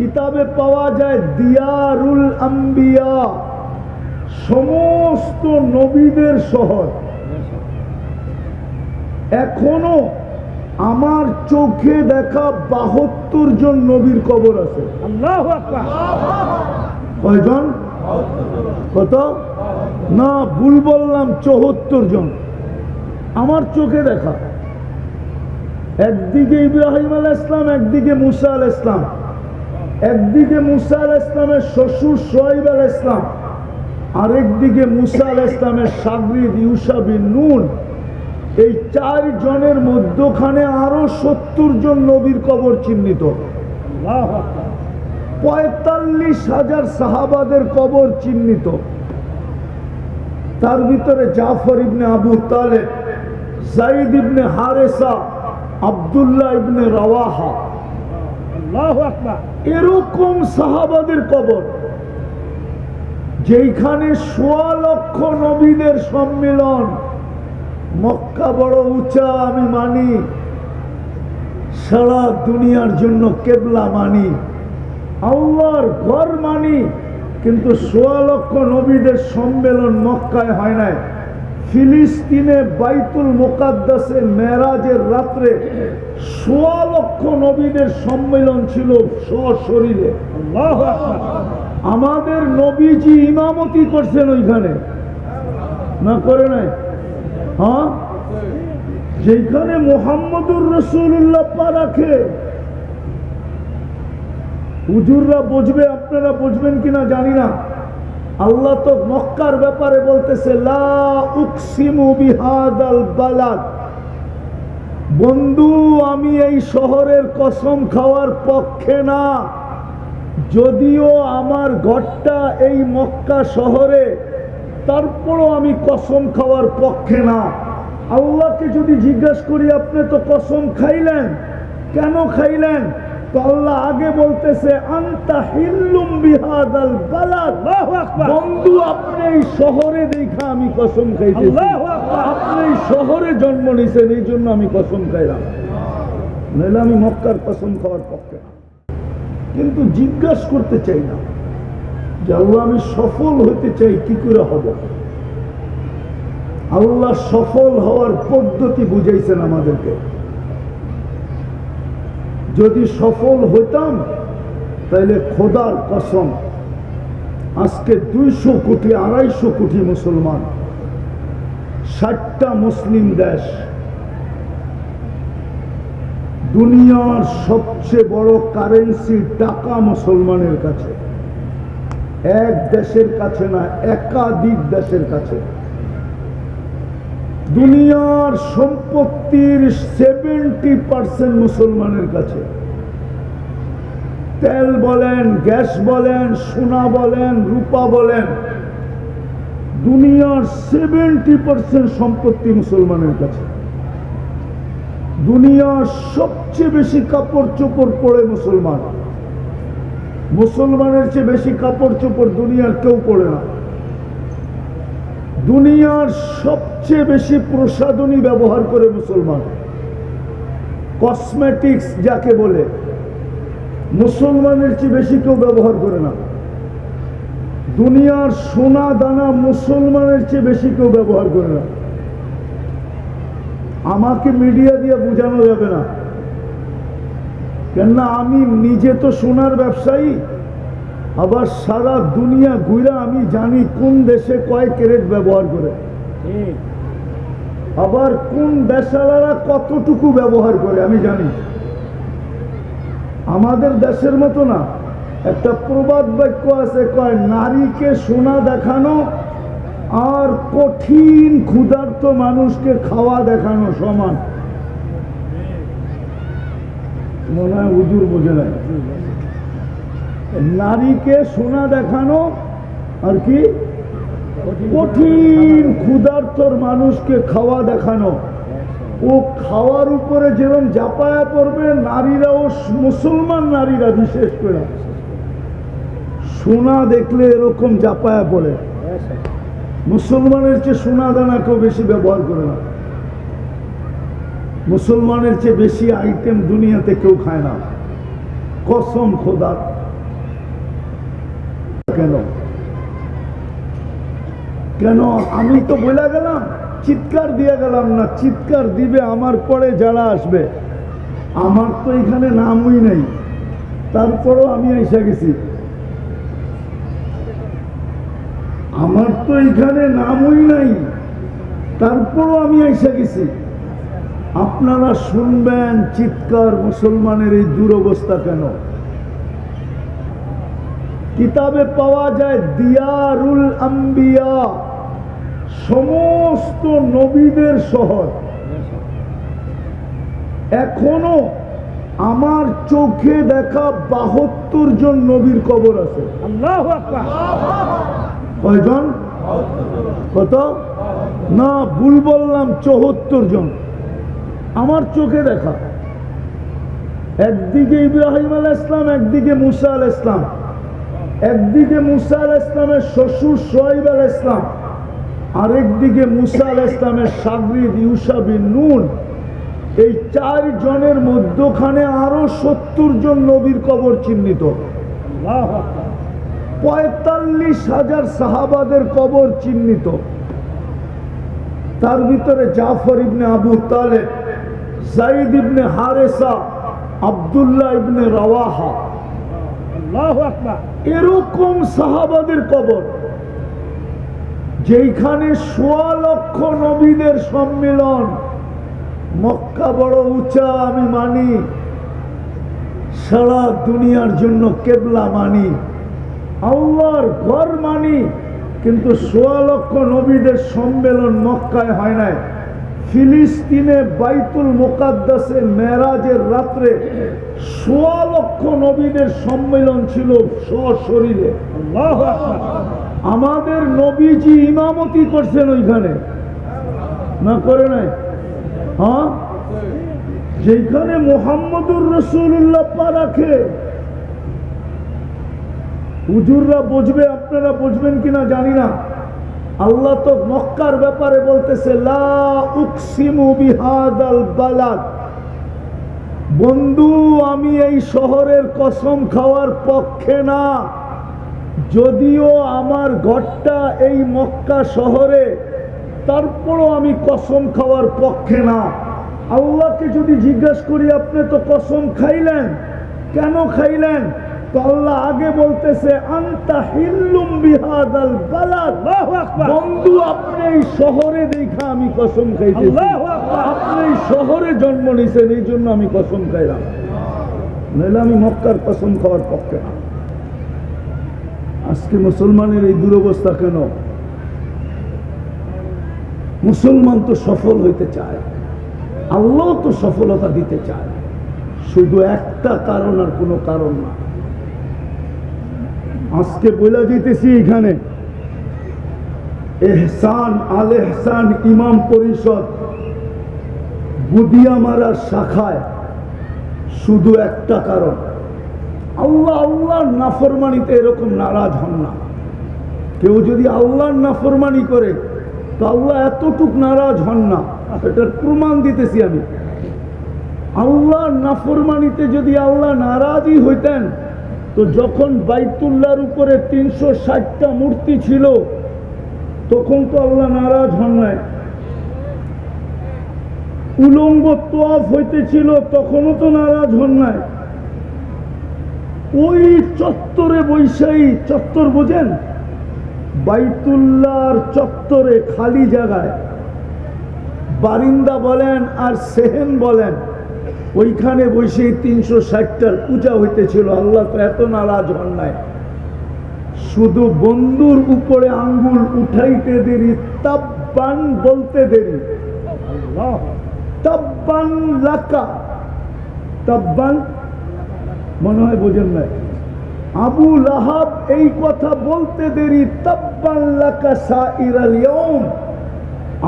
কিতাবে পাওয়া যায় দিয়ারুল আম্বিয়া। সমস্ত নবীদের শহর। এখনও আমার চোখে দেখা বাহাত্তর জন নবীর কবর আছে। কয়জন? কত? না ভুল বললাম চৌহত্তর জন। আমার চোখে দেখা। একদিকে ইব্রাহিম আল ইসলাম একদিকে মুসা আল ইসলাম একদিকে মুসা আল ইসলামের শ্বশুর সোহাইব আল ইসলাম আরেকদিকে মুসা আল ইসলামের সাগরিদ ইউসা বিন নুন। এই চার জনের মধ্যখানে আরও সত্তর জন নবীর কবর চিহ্নিত। পঁয়তাল্লিশ হাজার সাহাবাদের কবর চিহ্নিত। তার ভিতরে জাফর ইবনে আবু তালেব জাইদ ইবনে হারেসা আবদুল্লাহ ইবনে রাওয়াহা। আল্লাহু আকবার। এরকম সাহাবাদের কবর যেখানে সোয়া লক্ষ নবীদের সম্মেলন, মক্কা বড় উঁচা, আমি মানি, সারা দুনিয়ার জন্য কেবলা মানি, আল্লাহর ঘর মানি, কিন্তু সোয়া লক্ষ নবীদের সম্মেলন মক্কায় হয় নাই। ফিলিস্তিনে বাইতুল মোকাদ্দাসে মেরাজের রাত্রে সোয়া লক্ষ নবীদের সম্মেলন ছিল আকবার। আমাদের নবীজি ইমামতি করছেন ওইখানে। না করে নাই? হ্যাঁ? যেখানে মোহাম্মদুর রসুল্লাহ পা রাখে। হুজুররা বুঝবে, আপনারা বুঝবেন কিনা জানি না। আল্লাহ তো মক্কার ব্যাপারে বলতেছে বন্ধু, আমি এই শহরের কসম খাওয়ার পক্ষে না। যদিও আমার ঘরটা এই মক্কা শহরে, তারপরও আমি কসম খাওয়ার পক্ষে না। আল্লাহকে যদি জিজ্ঞাসা করি, আপনি তো কসম খাইলেন? কেন খাইলেন? তো আল্লাহ আগে বলতেছে আন্তা হিল্লুম বিহাদাল বালাদ। আল্লাহু আকবার। বন্ধু আপনি এই শহরে দেখা আমি কসম খাইতেছি। আল্লাহু আকবার। আপনি এই শহরে জন্ম নিয়েছেন এই জন্য আমি কসম খাইলাম। নইলে আমি মক্কার কসম খাওয়ার পক্ষে কিন্তু জিজ্ঞাসা করতে চাই না যে আল্লাহ আমি সফল হতে চাই কি করে হব? আল্লাহ সফল হওয়ার পদ্ধতি বুঝাইছেন আমাদেরকে। যদি সফল হইতাম তাহলে খোদার কসম, আজকে দুইশো কোটি, আড়াইশো কোটি মুসলমান, ষাটটা মুসলিম দেশ, দুনিয়ার সবচেয়ে বড় কারেন্সি টাকা মুসলমানের কাছে, এক দেশের কাছে না, একাধিক দেশের কাছে। দুনিয়ার সম্পত্তির সেভেন্টি পার্সেন্ট মুসলমানের কাছে। তেল বলেন, গ্যাস বলেন, সোনা বলেন, রূপা বলেন, দুনিয়ার সেভেন্টি পার্সেন্ট সম্পত্তি মুসলমানের কাছে। দুনিয়ার সবচেয়ে বেশি কাপড় চোপড় পরে মুসলমান। মুসলমানের চেয়ে বেশি কাপড় চোপড় দুনিয়ার কেউ পড়ে না। দুনিয়ার সবচেয়ে বেশি প্রসাধনী ব্যবহার করে মুসলমান। কসমেটিক্স যাকে বলে, মুসলমানের চেয়ে বেশি কেউ ব্যবহার করে না। দুনিয়ার সোনা দানা মুসলমানের চেয়ে বেশি কেউ ব্যবহার করে না। আমাকে মিডিয়া দিয়ে বোঝানো যাবে না। কেননা আমি নিজে তো সোনার ব্যবসায়ী, আবার সারা দুনিয়া ঘুরে আমি জানি কোন দেশে কয় ক্যারেট ব্যবহার করে। আবার কোন দেশালারা কতটুকু ব্যবহার করে, আমি জানি। আমাদের দেশের মতো না। একটা প্রবাদ বাক্য আছে, কয়, নারীকে সোনা দেখানো আর কঠিন ক্ষুধার্ত মানুষকে খাওয়া দেখানো সমান। মনে হয় উজুর বোঝে নাই। নারীকে সোনা দেখানো আর কি কঠিন ক্ষুধার্তর মানুষকে খাওয়া দেখানো। ও খাওয়ার উপরে যেরকম জাপায়া পড়বে ও মুসলমান নারীরা বিশেষ করে। সোনা দেখলে এরকম জাপায়া পড়ে। মুসলমানের চেয়ে সোনা দানা কেউ বেশি ব্যবহার করে না। মুসলমানের চেয়ে বেশি আইটেম দুনিয়াতে কেউ খায় না। কসম খোদা। কেন? কেন? আমি তো বলে গেলাম, চিৎকার দিয়ে গেলাম না, চিৎকার দিবে, আমার পরে যারা আসবে। আমার তো এখানে নামই নেই। তারপরও আমি এসে গেছি। আমার তো এখানে নামই নাই। তারপরও আমি এসে গেছি। আপনারা শুনবেন চিৎকার মুসলমানের এই দুরবস্থা কেন? কিতাবে পাওয়া যায়, দিয়ারুল আম্বিয়া। সমস্ত নবীদের শহর। এখনও আমার চোখে দেখা বাহাত্তর জন নবীর কবর আছে। কয়জন? কত? না ভুল বললাম চৌহত্তর জন। আমার চোখে দেখা। একদিকে ইব্রাহিম আল ইসলাম একদিকে মুসা আল ইসলাম একদিকে মুসা আল ইসলামের শ্বশুর সোহাইব আল ইসলাম আরেকদিকে মুসা আল ইসলামের সাগরিদ ইউসা বিন নুন এই চার জনের মধ্যখানে আরও সত্তর জন নবীর কবর চিহ্নিত। পঁয়তাল্লিশ হাজার সাহাবাদের কবর চিহ্নিত। তার ভিতরে জাফর ইবনে আবু তালেব সাইদ ইবনে হারেসা আবদুল্লাহ ইবনে রাওয়াহা। এরকম সাহাবাদের কবর। যেখানে সোয়া লক্ষ নবীদের সম্মেলন, মক্কা বড় উঁচা, আমি মানি। সারা দুনিয়ার জন্য কেবলা মানি। আল্লাহর ঘর মানি, কিন্তু সোয়া লক্ষ নবীদের সম্মেলন মক্কায় হয় নাই। ফিলিস্তিনে বাইতুল মোকাদ্দাসে মেরাজের রাত্রে সোয়া লক্ষ নবীদের সম্মেলন ছিল সশরীরে আল্লাহু আমাদের নবীজি ইমামতি করছেন ওইখানে। না করে নাই? হ্যাঁ? যেখানে মোহাম্মদুর রসুল্লাহ পা রাখে। হুজুররা বুঝবে, আপনারা বুঝবেন কিনা জানি না। আল্লাহ তো মক্কার ব্যাপারে বলতেছে বন্ধু, আমি এই শহরের কসম খাওয়ার পক্ষে না। যদিও আমার ঘরটা এই মক্কা শহরে তারপরও আমি কসম খাওয়ার পক্ষে না। আল্লাহকে যদি জিজ্ঞেস করি আপনি তো কসম খাইলেন? কেন খাইলেন? তো আল্লাহ আগে বলতেছে আন্তা হিল্লুম বিহাদাল বালাদ। বন্ধু আপনি এই শহরে দেখা আমি কসম আকবার। আপনি এই শহরে জন্ম নিয়েছেন এই জন্য আমি কসম খাইলাম। নইলে আমি মক্কার কসম খাওয়ার পক্ষে না। আজকে মুসলমানের এই দুরবস্থা কেন? মুসলমান তো সফল হইতে চায়, আল্লাহ তো সফলতা দিতে চায়। শুধু একটা কারণ আর কোনো কারণ না। আজকে বলে দিতেছি এখানে, এহসান আল এহসান ইমাম পরিষদ বুদিয়ামারার শাখায় শুধু একটা কারণ। আল্লাহ, আল্লাহর নাফরমানিতে এরকম নারাজ হন না। কেউ যদি আল্লাহর নাফরমানি করে, তো আল্লাহ এতটুক নারাজ হন না। এটার প্রমাণ দিতেছি আমি। আল্লাহর নাফরমানিতে যদি আল্লাহ নারাজই হইতেন, তো যখন বাইতুল্লার উপরে তিনশো ষাটটা মূর্তি ছিল, তখন তো আল্লাহ নারাজ হন নাই। উলঙ্গ তোয়াফ হইতেছিল, তখনও তো নারাজ হন নাই। ওই চত্বরে বৈশাই চত্বর বোঝেন? বাইতুল্লাহর চত্বরে খালি জায়গায়। বারিন্দা বলেন আর সেহেন বলেন ওইখানে বসে তিনশো ষাটটার পূজা হইতেছিল। আল্লাহ তো এত নারাজ হন নাই। শুধু বন্ধুর উপরে আঙ্গুল উঠাইতে দেরি তাব্বান বলতে দেরি। তাব্বান লাকা। তাব্বান মনে হয় বোঝেন নাই। আবু লাহাব এই কথা বলতে দেরি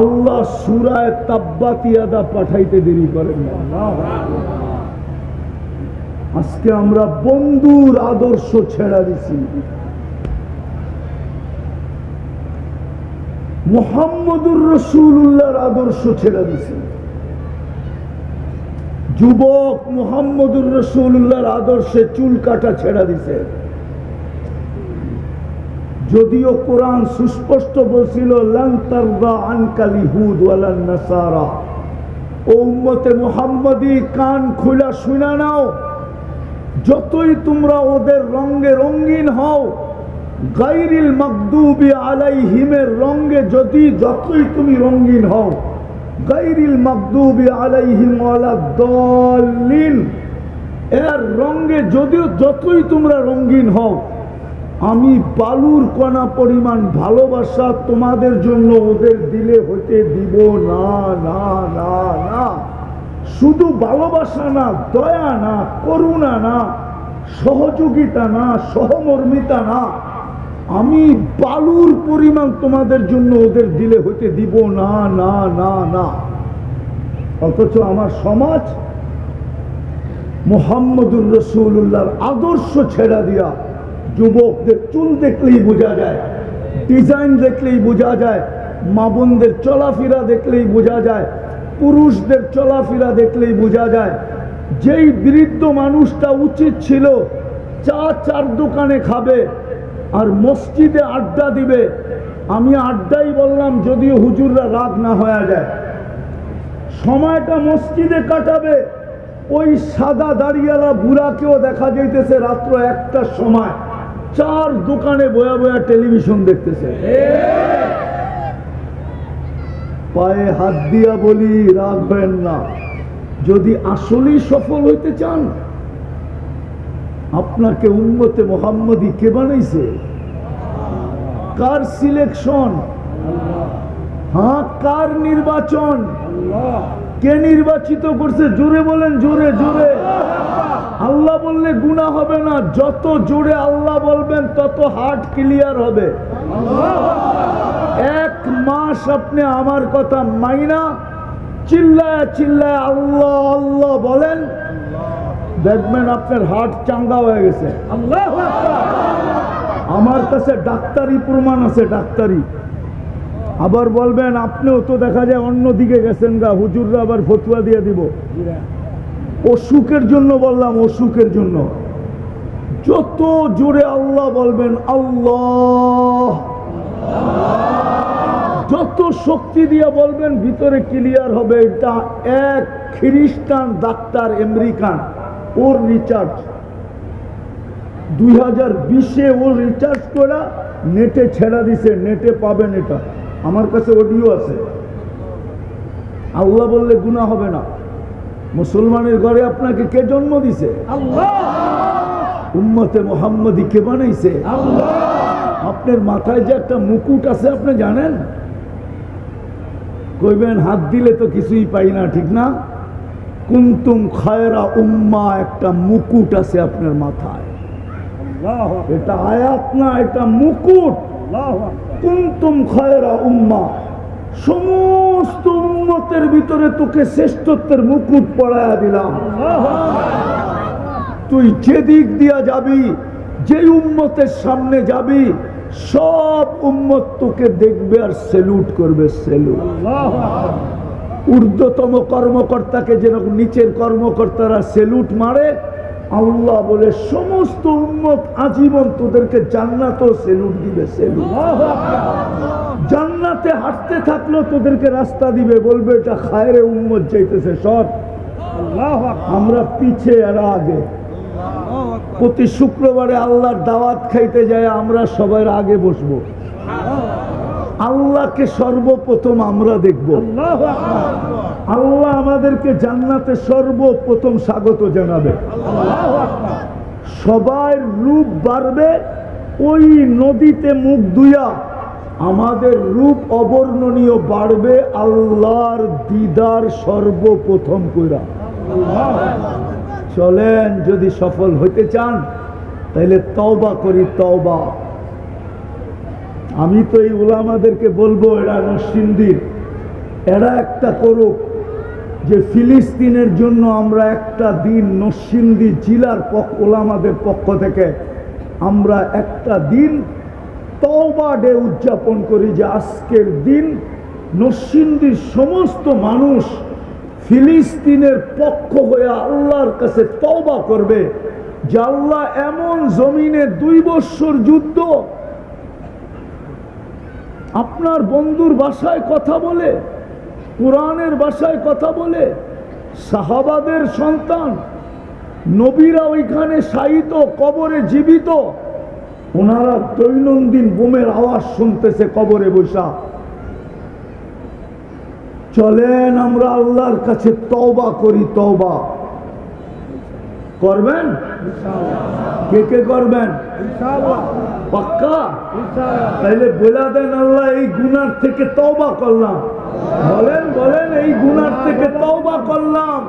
আল্লাহ সূরায় তাব্বাতিয়াদা পাঠাইতে দেরি করেন না। আজকে আমরা বন্ধুর আদর্শ ছেড়া দিছি। মোহাম্মদুর রসুল্লাহর আদর্শ ছেড়া দিছি। যুবক মোহাম্মদুর রসুল্লাহর আদর্শে চুল কাটা ছেড়া দিছে। যদিও কোরআন সুস্পষ্ট বলছিল উম্মতে মুহাম্মদি, কান খুলা শুনা নাও। যতই তোমরা ওদের রঙ্গে রঙিন হও গাইরিল মকদুবি আলাইহিমের রঙ্গে যদি যতই তুমি রঙিন হও গাইরিল মকদুবি আলাইহিম দলিন এর রঙ্গে যদিও যতই তোমরা রঙিন হও, আমি বালুর কণা পরিমাণ ভালোবাসা তোমাদের জন্য ওদের দিলে হতে দিব না না না না। শুধু ভালোবাসা না, দয়া না, করুণা না, সহযোগিতা না, সহমর্মিতা না। আমি বালুর পরিমাণ তোমাদের জন্য ওদের দিলে হইতে দিব না না না না। অথচ আমার সমাজ মোহাম্মদুর রসুল্লাহর আদর্শ ছেড়া দিয়া যুবকদের চুল দেখলেই বোঝা যায়, ডিজাইন দেখলেই বোঝা যায় মা বোনদের চলাফেরা দেখলেই বোঝা যায়, পুরুষদের চলাফেরা দেখলেই বোঝা যায়। যেই বৃদ্ধ মানুষটা উচিত ছিল, চা চার দোকানে খাবে আর মসজিদে আড্ডা দিবে। আমি আড্ডাই বললাম, যদিও হুজুররা রাগ না হয়ে যায়। সময়টা মসজিদে কাটাবে। ওই সাদা দাঁড়িয়ালা বুড়াকেও দেখা যাইতেছে রাত্র একটার সময়। চার দোকানে বয়া বয়া টেলিভিশন দেখতেছে। পায়ে হাত দিয়া বলি, রাগ না। যদি আসলেই সফল হইতে চান আপনাকে উন্মতে মোহাম্মদী কে বানাইছে? কার সিলেকশন হ্যাঁ কার নির্বাচন? কে নির্বাচিত করছে? জোরে বলেন, জোরে জোরে। আল্লাহ বললে গুণা হবে না। যত জোরে আল্লাহ বলবেন, তত হার্ট ক্লিয়ার হবে। এক মাস আপনি আমার কথা মাইনা, চিল্লায় চিল্লায় আল্লাহ আল্লাহ বলেন দেখবেন আপনার হার্ট চাঙ্গা হয়ে গেছে। আল্লাহ আমার কাছে ডাক্তারি প্রমাণ আছে ডাক্তারি। আবার বলবেন আপনিও তো দেখা যায় অন্য দিকে গেছেন গা হুজুররা আবার ফতুয়া দিয়ে দিব। অসুখের জন্য বললাম অসুখের জন্য। যত জোরে আল্লাহ বলবেন আল্লাহ। যত শক্তি দিয়ে বলবেন ভিতরে ক্লিয়ার হবে এটা এক খ্রিস্টান ডাক্তার আমেরিকান। ওর রিচার্জ দুই হাজার বিশে ও রিচার্জ করা নেটে ছেড়া দিছে নেটে পাবেন এটা। আমার কাছে অডিও আছে। আল্লাহ বললে গুণা হবে না। মুসলমানের ঘরে আপনাকে কে জন্ম দিছে? আল্লাহ। উম্মতে মোহাম্মদী কে বানাইছে? আপনার মাথায় যে একটা মুকুট আছে আপনি জানেন? কইবেন হাত দিলে তো কিছুই পাই না ঠিক না? কুন্তুম খায়রা উম্মা একটা মুকুট আছে আপনার মাথায়। এটা আয়াত না এটা মুকুট। কুন্তুম খায়রা উম্মা সমস্ত উম্মতের ভিতরে তোকে শ্রেষ্ঠত্বের মুকুট পড়ায়া দিলাম। তুই যেদিক দিয়া যাবি যে উম্মতের সামনে যাবি সব উম্মত তোকে দেখবে আর সেলুট করবে সেলুট ঊর্ধ্বতম কর্মকর্তাকে যেরকম নিচের কর্মকর্তারা সেলুট মারে, আল্লাহ বলে, সমস্ত উম্মত আজীবন তোদেরকে জান্নাতও সেলুট দিবে, সেলুট। জান্নাতে হাঁটতে থাকলেও তোদেরকে রাস্তা দিবে, বলবে, এটা খায়রে উম্মত যাইতেছে সব আমরা পিছে আর আগে। প্রতি শুক্রবারে আল্লাহর দাওয়াত খাইতে যায় আমরা সবার আগে বসবো। আল্লাহকে সর্বপ্রথম আমরা দেখব। আল্লাহ আমাদেরকে জান্নাতে সর্বপ্রথম স্বাগত জানাবে। সবাই রূপ বাড়বে ওই নদীতে মুখ দুইয়া আমাদের রূপ অবর্ণনীয় বাড়বে আল্লাহর দিদার সর্বপ্রথম কইরা। চলেন যদি সফল হইতে চান তাহলে তওবা করি তওবা। আমি তো এই ওলামাদেরকে বলব, এরা নসিন্দির এরা একটা করুক যে ফিলিস্তিনের জন্য আমরা একটা দিন নসিন্দি জেলার পক্ষ ওলামাদের পক্ষ থেকে আমরা একটা দিন তওবা ডে উদযাপন করি যে আজকের দিন নসিন্দির সমস্ত মানুষ ফিলিস্তিনের পক্ষ হয়ে আল্লাহর কাছে তওবা করবে। যে আল্লাহ এমন জমিনে দুই বৎসর যুদ্ধ আপনার বন্ধুর ভাষায় কথা বলে কোরআনের ভাষায় কথা বলে সাহাবাদের সন্তান নবীরা ওইখানে শায়িত কবরে জীবিত ওনারা দৈনন্দিন বোমের আওয়াজ শুনতেছে কবরে বৈশা চলেন আমরা আল্লাহর কাছে তওবা করি তওবা। করবেন? কে কে করবেন? পাক্কা? তাইলে বলে দেন আল্লাহ, এই গুনার থেকে তওবা করলাম। বলেন বলেন, এই গুনার থেকে তওবা করলাম।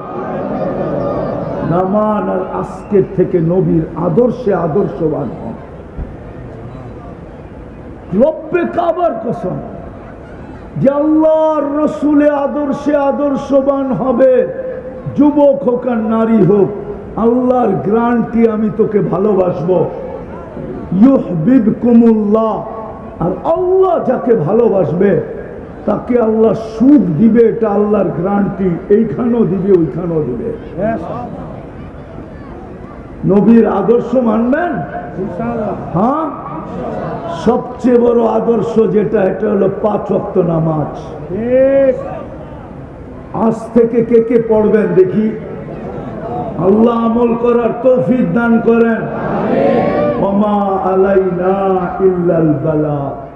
আর আজকের থেকে নবীর আদর্শে আদর্শবান হন। রব্বে কাবার কসম, যে আল্লাহর রসুলে আদর্শে আদর্শবান হবে, যুবক হোক আর নারী হোক, আল্লাহর গ্রান্টি আমি তোকে ভালোবাসবো। ইউহবিবকুমুল্লাহ। আর আল্লাহ যাকে ভালোবাসবে তাকে আল্লাহ সুখ দিবে এটা আল্লাহর গ্রান্টি এইখানেও দিবে ওইখানেও দিবে। নবীর আদর্শ মানবেন? হ্যাঁ? সবচেয়ে বড় আদর্শ যেটা এটা হলো পাঁচ অক্ত নামাজ। আজ থেকে কে কে পড়বেন দেখি? আল্লাহ আমল করার তৌফিক দান করেন। وما علينا إلا البلاء